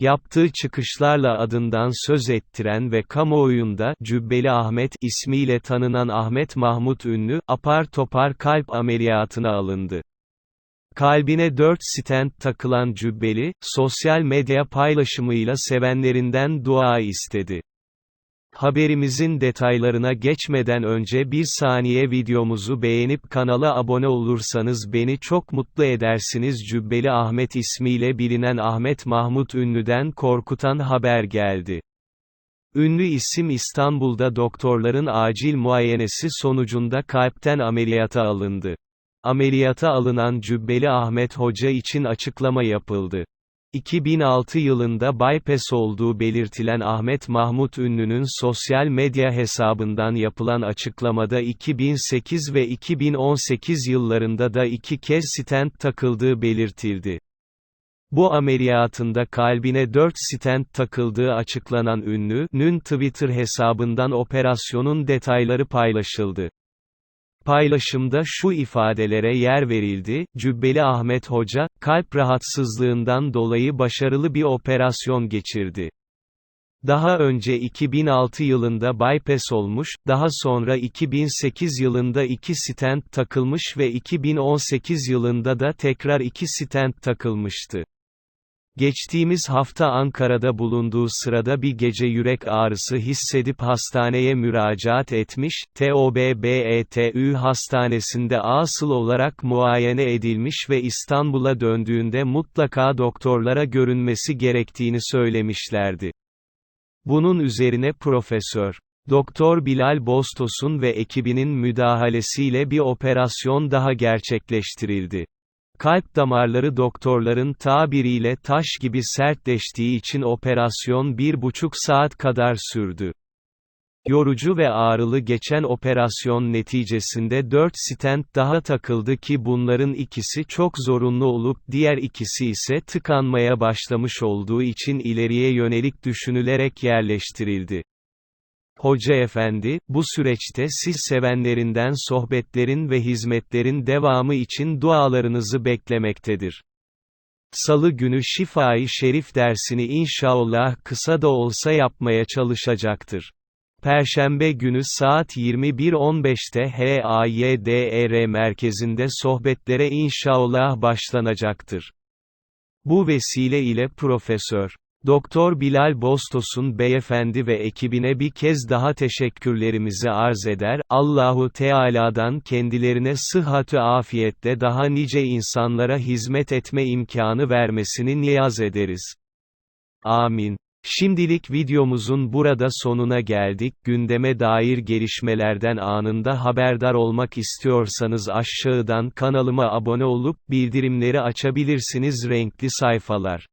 Yaptığı çıkışlarla adından söz ettiren ve kamuoyunda Cübbeli Ahmet ismiyle tanınan Ahmet Mahmut Ünlü, apar topar kalp ameliyatına alındı. Kalbine 4 stent takılan Cübbeli, sosyal medya paylaşımıyla sevenlerinden dua istedi. Haberimizin detaylarına geçmeden önce bir saniye videomuzu beğenip kanala abone olursanız beni çok mutlu edersiniz Cübbeli Ahmet ismiyle bilinen Ahmet Mahmut Ünlü'den korkutan haber geldi. Ünlü isim İstanbul'da doktorların acil muayenesi sonucunda kalpten ameliyata alındı. Ameliyata alınan Cübbeli Ahmet Hoca için açıklama yapıldı. 2006 yılında bypass olduğu belirtilen Ahmet Mahmut Ünlü'nün sosyal medya hesabından yapılan açıklamada 2008 ve 2018 yıllarında da iki kez stent takıldığı belirtildi. Bu ameliyatında kalbine 4 stent takıldığı açıklanan ünlünün Twitter hesabından operasyonun detayları paylaşıldı. Paylaşımda şu ifadelere yer verildi, Cübbeli Ahmet Hoca, kalp rahatsızlığından dolayı başarılı bir operasyon geçirdi. Daha önce 2006 yılında bypass olmuş, daha sonra 2008 yılında iki stent takılmış ve 2018 yılında da tekrar iki stent takılmıştı. Geçtiğimiz hafta Ankara'da bulunduğu sırada bir gece yürek ağrısı hissedip hastaneye müracaat etmiş, TOBBETÜ hastanesinde asıl olarak muayene edilmiş ve İstanbul'a döndüğünde mutlaka doktorlara görünmesi gerektiğini söylemişlerdi. Bunun üzerine Profesör Doktor Bilal Bostos'un ve ekibinin müdahalesiyle bir operasyon daha gerçekleştirildi. Kalp damarları doktorların tabiriyle taş gibi sertleştiği için operasyon bir buçuk saat kadar sürdü. Yorucu ve ağrılı geçen operasyon neticesinde 4 stent daha takıldı ki bunların ikisi çok zorunlu olup diğer ikisi ise tıkanmaya başlamış olduğu için ileriye yönelik düşünülerek yerleştirildi. Hoca Efendi, bu süreçte siz sevenlerinden sohbetlerin ve hizmetlerin devamı için dualarınızı beklemektedir. Salı günü Şifai Şerif dersini inşallah kısa da olsa yapmaya çalışacaktır. Perşembe günü saat 21.15'te HAYDR merkezinde sohbetlere inşallah başlanacaktır. Bu vesile ile Profesör Doktor Bilal Bostos'un beyefendi ve ekibine bir kez daha teşekkürlerimizi arz eder, Allahu Teala'dan kendilerine sıhhatü afiyetle daha nice insanlara hizmet etme imkanı vermesini niyaz ederiz. Amin. Şimdilik videomuzun burada sonuna geldik. Gündeme dair gelişmelerden anında haberdar olmak istiyorsanız aşağıdan kanalıma abone olup bildirimleri açabilirsiniz renkli sayfalar.